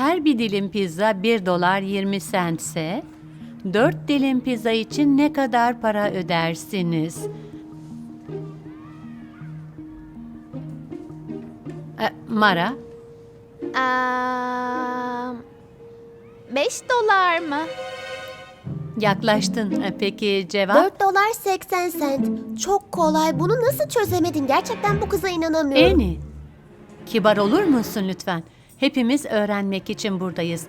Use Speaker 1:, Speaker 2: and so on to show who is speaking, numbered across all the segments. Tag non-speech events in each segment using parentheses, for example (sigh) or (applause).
Speaker 1: Her bir dilim pizza 1 dolar 20 sentse, 4 dilim pizza için ne kadar para ödersiniz? E, Mara,
Speaker 2: Aa, 5 dolar mı?
Speaker 1: yaklaştın. E, Peki cevap?
Speaker 3: 4 dolar 80 sent. Çok kolay. Bunu nasıl çözemedin? Gerçekten bu kıza inanamıyorum.
Speaker 1: Eni, kibar olur musun lütfen? Hepimiz öğrenmek için buradayız.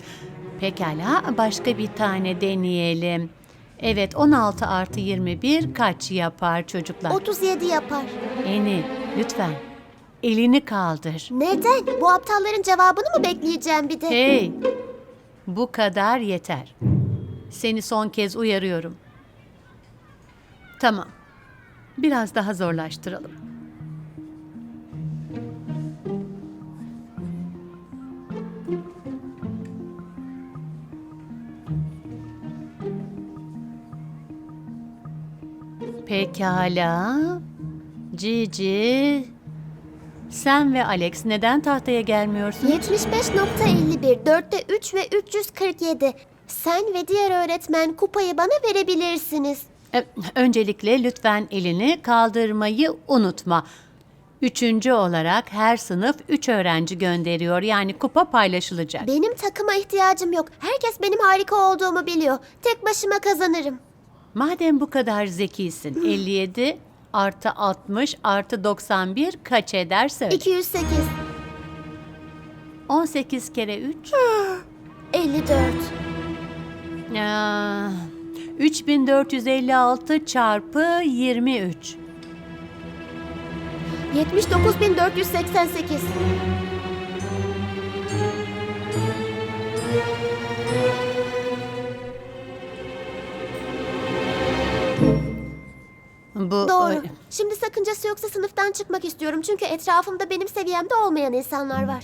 Speaker 1: Pekala, başka bir tane deneyelim. Evet, 16 artı 21 kaç yapar çocuklar?
Speaker 3: 37 yapar.
Speaker 1: Eni, lütfen. Elini kaldır.
Speaker 3: Neden? Bu aptalların cevabını mı bekleyeceğim bir de?
Speaker 1: Hey, bu kadar yeter. Seni son kez uyarıyorum. Tamam. Biraz daha zorlaştıralım. Pekala. Cici. Sen ve Alex neden tahtaya gelmiyorsunuz?
Speaker 3: 75.51, 4'te 3 ve 347. Sen ve diğer öğretmen kupayı bana verebilirsiniz.
Speaker 1: E, Öncelikle lütfen elini kaldırmayı unutma. Üçüncü olarak her sınıf üç öğrenci gönderiyor. Yani kupa paylaşılacak.
Speaker 3: Benim takıma ihtiyacım yok. Herkes benim harika olduğumu biliyor. Tek başıma kazanırım.
Speaker 1: Madem bu kadar zekisin, 57 artı 60 artı 91 kaç eder söyle.
Speaker 3: 208,
Speaker 1: 18 kere 3.
Speaker 3: 54,
Speaker 1: Aa, 3456 çarpı 23.
Speaker 3: 79.488.
Speaker 1: Bu
Speaker 3: Doğru. Şimdi sakıncası yoksa sınıftan çıkmak istiyorum. Çünkü etrafımda benim seviyemde olmayan insanlar var.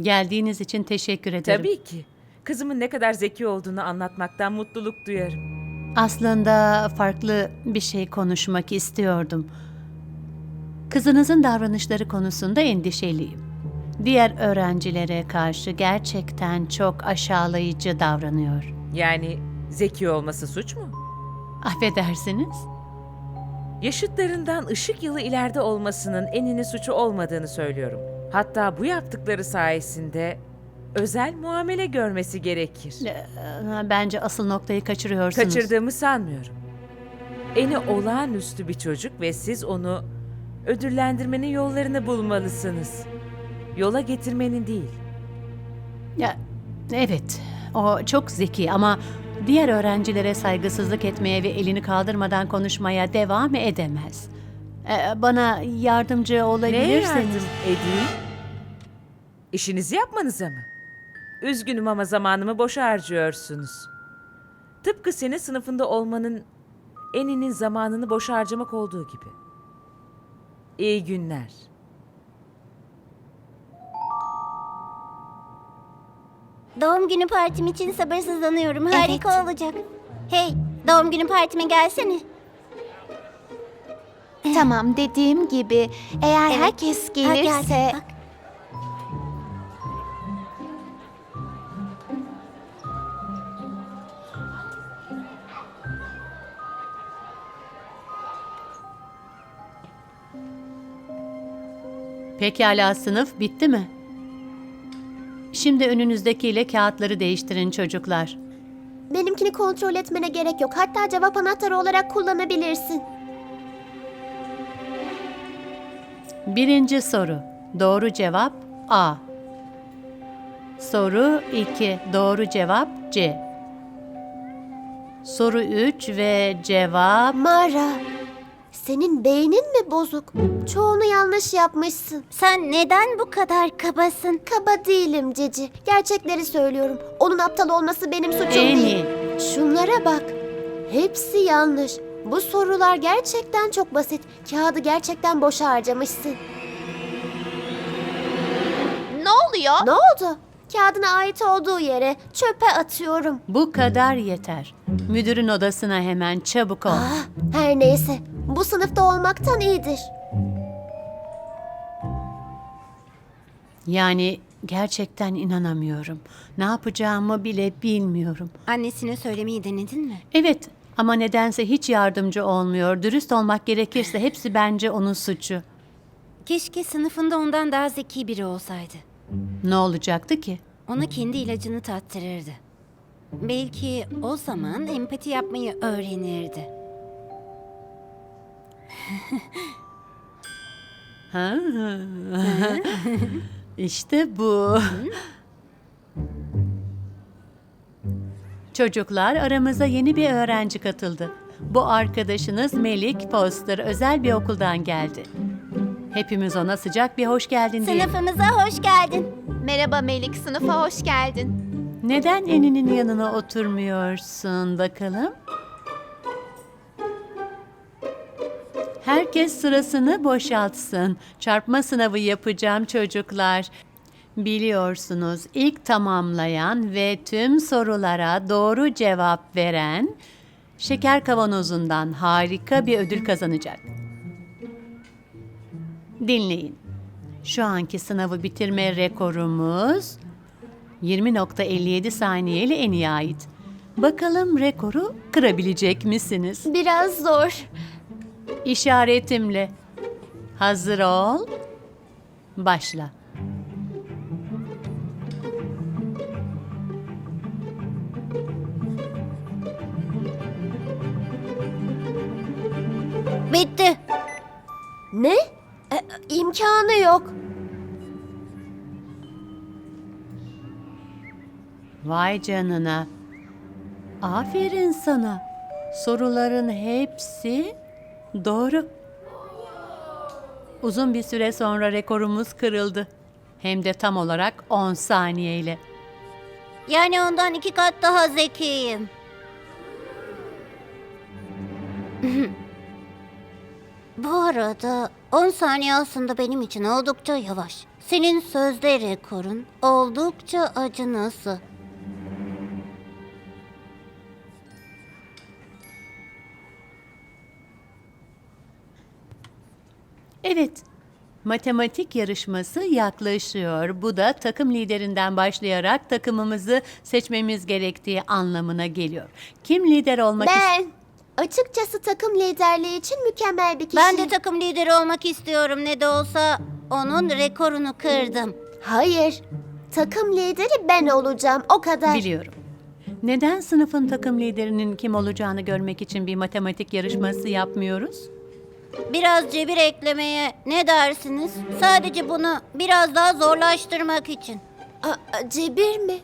Speaker 1: Geldiğiniz için teşekkür ederim.
Speaker 4: Tabii ki. Kızımın ne kadar zeki olduğunu anlatmaktan mutluluk duyarım.
Speaker 1: Aslında farklı bir şey konuşmak istiyordum. Kızınızın davranışları konusunda endişeliyim. Diğer öğrencilere karşı gerçekten çok aşağılayıcı davranıyor.
Speaker 4: Yani zeki olması suç mu?
Speaker 1: Affedersiniz?
Speaker 4: Yaşıtlarından ışık yılı ileride olmasının enini suçu olmadığını söylüyorum. Hatta bu yaptıkları sayesinde özel muamele görmesi gerekir.
Speaker 1: Ee, Bence asıl noktayı kaçırıyorsunuz.
Speaker 4: Kaçırdığımı sanmıyorum. Eni olağanüstü bir çocuk ve siz onu ödüllendirmenin yollarını bulmalısınız. Yola getirmenin değil.
Speaker 1: Ya, evet, o çok zeki ama diğer öğrencilere saygısızlık etmeye ve elini kaldırmadan konuşmaya devam edemez. Ee, Bana yardımcı olabilirseniz...
Speaker 4: yardım edeyim? İşinizi yapmanıza mı? Üzgünüm ama zamanımı boşa harcıyorsunuz. Tıpkı senin sınıfında olmanın eninin zamanını boşa harcamak olduğu gibi. İyi günler.
Speaker 5: Doğum günü partim için sabırsızlanıyorum. Harika olacak. Hey, doğum günü partime gelsene.
Speaker 2: Tamam dediğim gibi eğer
Speaker 5: Evet.
Speaker 2: herkes
Speaker 5: Ha, gel,
Speaker 2: gelirse
Speaker 5: bak.
Speaker 1: Pekala sınıf bitti mi? Şimdi önünüzdekiyle kağıtları değiştirin çocuklar.
Speaker 3: Benimkini kontrol etmene gerek yok. Hatta cevap anahtarı olarak kullanabilirsin.
Speaker 1: Birinci soru. Doğru cevap A. Soru 2. Doğru cevap C. Soru 3 ve cevap
Speaker 3: Mara, senin beynin mi bozuk? Çoğunu yanlış yapmışsın.
Speaker 5: Sen neden bu kadar kabasın?
Speaker 3: Kaba değilim Cici. Gerçekleri söylüyorum. Onun aptal olması benim suçum değil. Şunlara bak. Hepsi yanlış. Bu sorular gerçekten çok basit. Kağıdı gerçekten boşa harcamışsın.
Speaker 2: ne oluyor?
Speaker 3: Ne oldu? Kağıdına ait olduğu yere çöpe atıyorum.
Speaker 1: Bu kadar yeter. Müdürün odasına hemen çabuk ol.
Speaker 3: Ah, her neyse. Bu sınıfta olmaktan iyidir.
Speaker 1: Yani gerçekten inanamıyorum. Ne yapacağımı bile bilmiyorum.
Speaker 5: Annesine söylemeyi denedin mi?
Speaker 1: Evet ama nedense hiç yardımcı olmuyor. Dürüst olmak gerekirse hepsi bence onun suçu.
Speaker 5: Keşke sınıfında ondan daha zeki biri olsaydı.
Speaker 1: Ne olacaktı ki?
Speaker 5: Ona kendi ilacını tattırırdı. Belki o zaman empati yapmayı öğrenirdi.
Speaker 1: Ha. işte bu. Çocuklar aramıza yeni bir öğrenci katıldı. Bu arkadaşınız Melik Foster özel bir okuldan geldi. Hepimiz ona sıcak bir hoş geldin diyelim.
Speaker 5: Sınıfımıza hoş geldin.
Speaker 2: Merhaba Melik, sınıfa hoş geldin.
Speaker 1: Neden eninin yanına oturmuyorsun bakalım? Herkes sırasını boşaltsın. Çarpma sınavı yapacağım çocuklar. Biliyorsunuz ilk tamamlayan ve tüm sorulara doğru cevap veren şeker kavanozundan harika bir ödül kazanacak. Dinleyin. Şu anki sınavı bitirme rekorumuz 20.57 saniyeli en iyi ait. Bakalım rekoru kırabilecek misiniz?
Speaker 3: Biraz zor.
Speaker 1: İşaretimle. Hazır ol. Başla.
Speaker 5: Bitti.
Speaker 3: Ne? E, imkanı yok.
Speaker 1: Vay canına. Aferin sana. Soruların hepsi doğru. Uzun bir süre sonra rekorumuz kırıldı. Hem de tam olarak 10 saniyeyle.
Speaker 5: Yani ondan iki kat daha zekiyim. (laughs) Bu arada 10 saniye aslında benim için oldukça yavaş. Senin sözde rekorun oldukça acınası.
Speaker 1: Evet. Matematik yarışması yaklaşıyor. Bu da takım liderinden başlayarak takımımızı seçmemiz gerektiği anlamına geliyor. Kim lider olmak
Speaker 3: Ben. Açıkçası takım liderliği için mükemmel bir kişi.
Speaker 5: Ben de takım lideri olmak istiyorum ne de olsa onun rekorunu kırdım.
Speaker 3: Hayır. Takım lideri ben olacağım. O kadar.
Speaker 1: Biliyorum. Neden sınıfın takım liderinin kim olacağını görmek için bir matematik yarışması yapmıyoruz?
Speaker 5: Biraz cebir eklemeye ne dersiniz? Sadece bunu biraz daha zorlaştırmak için.
Speaker 3: Aa, cebir mi?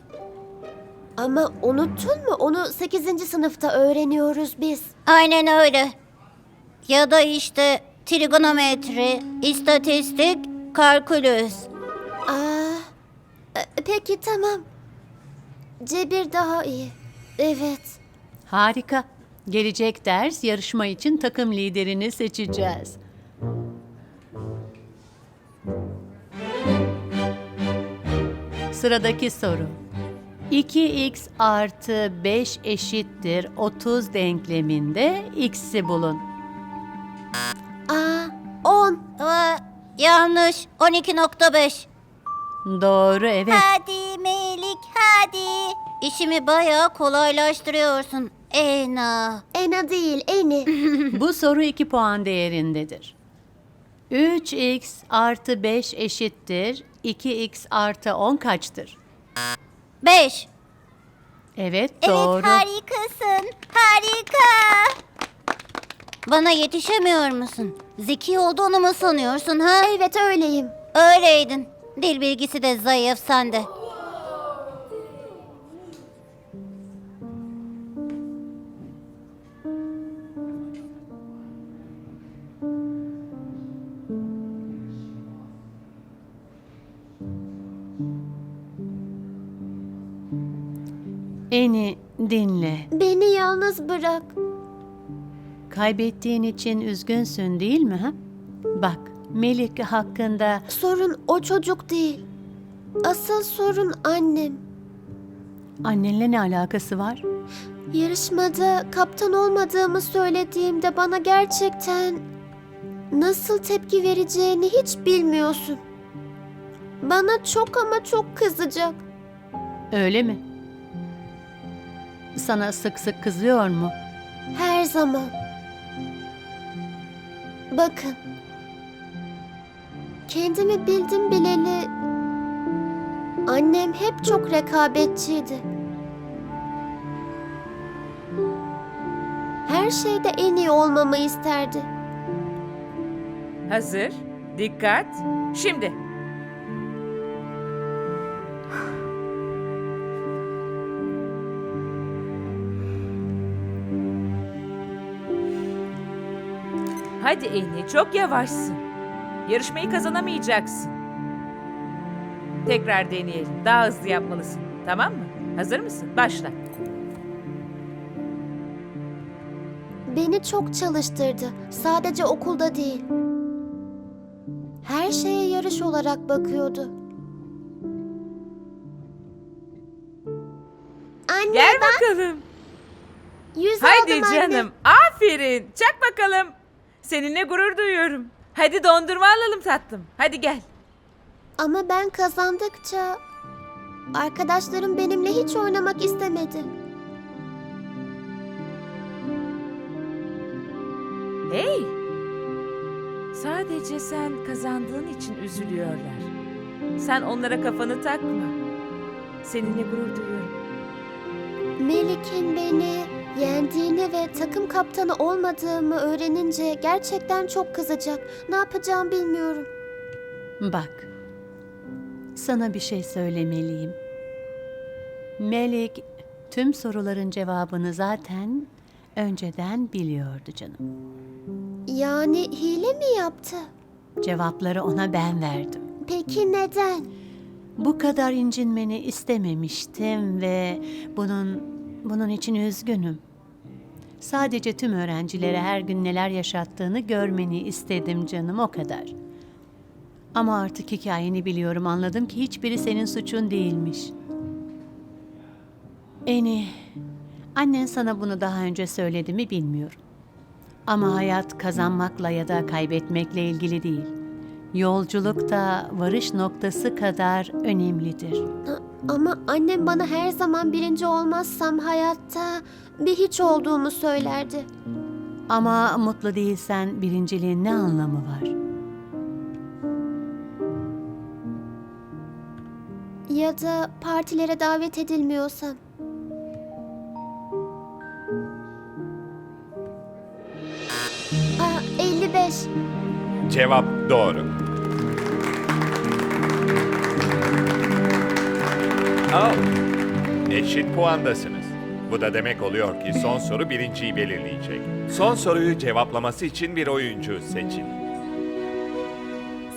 Speaker 3: Ama unuttun mu? Onu 8. sınıfta öğreniyoruz biz.
Speaker 5: Aynen öyle. Ya da işte trigonometri, istatistik, kalkülüs.
Speaker 3: Aa, e, peki tamam. Cebir daha iyi. Evet.
Speaker 1: Harika. Gelecek ders yarışma için takım liderini seçeceğiz. Sıradaki soru. 2x artı 5 eşittir 30 denkleminde x'i bulun.
Speaker 3: Aa, 10.
Speaker 5: Aa, yanlış. 12.5.
Speaker 1: Doğru evet.
Speaker 5: Hadi Melik hadi. İşimi bayağı kolaylaştırıyorsun. Ena.
Speaker 3: Ena değil, eni. (laughs)
Speaker 1: Bu soru 2 puan değerindedir. 3x artı 5 eşittir 2x artı 10 kaçtır?
Speaker 5: 5.
Speaker 1: Evet doğru.
Speaker 5: Evet harikasın. Harika. Bana yetişemiyor musun? Zeki olduğunu mu sanıyorsun ha?
Speaker 3: evet öyleyim.
Speaker 5: Öyleydin. Dil bilgisi de zayıf sende.
Speaker 1: Dinle.
Speaker 3: Beni yalnız bırak.
Speaker 1: Kaybettiğin için üzgünsün değil mi? Ha? Bak Melik hakkında
Speaker 3: Sorun o çocuk değil. Asıl sorun annem.
Speaker 1: annenle ne alakası var?
Speaker 3: Yarışmada kaptan olmadığımı söylediğimde bana gerçekten nasıl tepki vereceğini hiç bilmiyorsun. Bana çok ama çok kızacak.
Speaker 1: Öyle mi? Sana sık sık kızıyor mu?
Speaker 3: Her zaman. Bakın. Kendimi bildim bileli annem hep çok rekabetçiydi. Her şeyde en iyi olmamı isterdi.
Speaker 4: Hazır. Dikkat. Şimdi. Hadi Eni, çok yavaşsın. Yarışmayı kazanamayacaksın. Tekrar deneyelim. Daha hızlı yapmalısın. Tamam mı? Hazır mısın? Başla.
Speaker 3: Beni çok çalıştırdı. Sadece okulda değil. Her şeye yarış olarak bakıyordu. Anne
Speaker 4: Gel
Speaker 3: ben
Speaker 4: bakalım.
Speaker 3: yüz
Speaker 4: Haydi
Speaker 3: aldım anne.
Speaker 4: canım. Aferin. Çak bakalım. Seninle gurur duyuyorum. Hadi dondurma alalım tatlım. Hadi gel.
Speaker 3: Ama ben kazandıkça arkadaşlarım benimle hiç oynamak istemedi.
Speaker 4: Hey! Sadece sen kazandığın için üzülüyorlar. Sen onlara kafanı takma. Seninle gurur duyuyorum.
Speaker 3: Melik'in beni yendiğini ve takım kaptanı olmadığımı öğrenince gerçekten çok kızacak. Ne yapacağım bilmiyorum.
Speaker 1: Bak, sana bir şey söylemeliyim. Melik tüm soruların cevabını zaten önceden biliyordu canım.
Speaker 3: Yani hile mi yaptı?
Speaker 1: Cevapları ona ben verdim.
Speaker 3: Peki neden?
Speaker 1: Bu kadar incinmeni istememiştim ve bunun bunun için üzgünüm. Sadece tüm öğrencilere her gün neler yaşattığını görmeni istedim canım o kadar. Ama artık hikayeni biliyorum anladım ki hiçbiri senin suçun değilmiş. Eni, annen sana bunu daha önce söyledi mi bilmiyorum. Ama hayat kazanmakla ya da kaybetmekle ilgili değil. Yolculuk da varış noktası kadar önemlidir.
Speaker 3: Ama annem bana her zaman birinci olmazsam hayatta bir hiç olduğumu söylerdi.
Speaker 1: Ama mutlu değilsen birinciliğin ne anlamı var?
Speaker 3: Ya da partilere davet edilmiyorsam. Aa, 55.
Speaker 6: Cevap doğru. Eşit puandasınız. Bu da demek oluyor ki son soru birinciyi belirleyecek. Son soruyu cevaplaması için bir oyuncu seçin.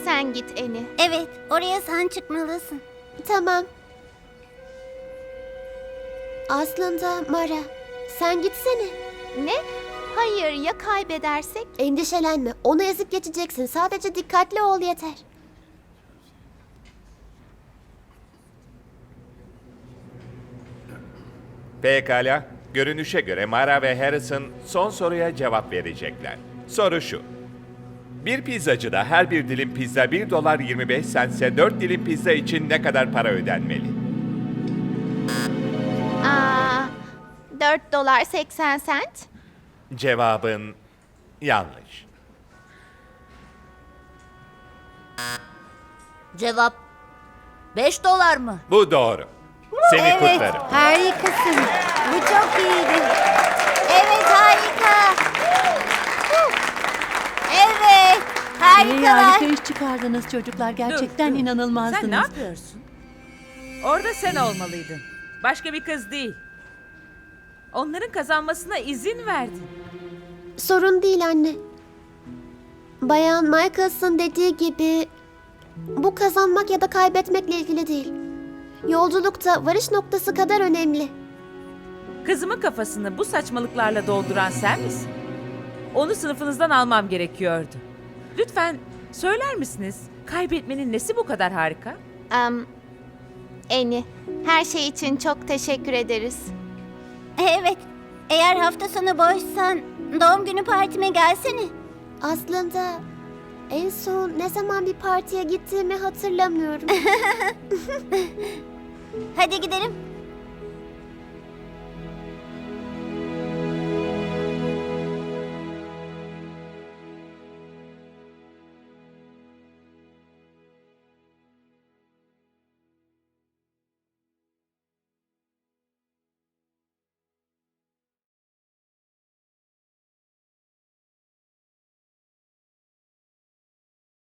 Speaker 2: Sen git Eni.
Speaker 5: Evet, oraya sen çıkmalısın.
Speaker 3: Tamam. Aslında Mara, sen gitsene.
Speaker 2: Ne? Hayır ya kaybedersek?
Speaker 3: Endişelenme, onu ezip geçeceksin. Sadece dikkatli ol yeter.
Speaker 6: Pekala. Görünüşe göre Mara ve Harrison son soruya cevap verecekler. Soru şu. Bir pizzacıda her bir dilim pizza 1 dolar 25 sense 4 dilim pizza için ne kadar para ödenmeli?
Speaker 2: Aa, 4 dolar 80 sent.
Speaker 6: Cevabın yanlış.
Speaker 5: Cevap 5 dolar mı?
Speaker 6: Bu doğru. Seni kutlarım.
Speaker 5: Harikasın. Bu çok iyiydi. Evet, harika. Evet,
Speaker 1: İyi
Speaker 5: harikalar.
Speaker 1: harika iş çıkardınız çocuklar. Gerçekten
Speaker 4: Dur, dur.
Speaker 1: inanılmazdınız.
Speaker 4: Sen ne yapıyorsun? Orada sen olmalıydın. Başka bir kız değil. Onların kazanmasına izin verdin.
Speaker 3: Sorun değil anne. Bayan Michaels'ın dediği gibi bu kazanmak ya da kaybetmekle ilgili değil. Yolculukta varış noktası kadar önemli.
Speaker 4: Kızımın kafasını bu saçmalıklarla dolduran sen misin? Onu sınıfınızdan almam gerekiyordu. Lütfen söyler misiniz? Kaybetmenin nesi bu kadar harika?
Speaker 2: Am, Eni, her şey için çok teşekkür ederiz.
Speaker 5: Evet, eğer hafta sonu boşsan doğum günü partime gelsene.
Speaker 3: Aslında En son ne zaman bir partiye gittiğimi hatırlamıyorum. (laughs)
Speaker 5: Hadi gidelim.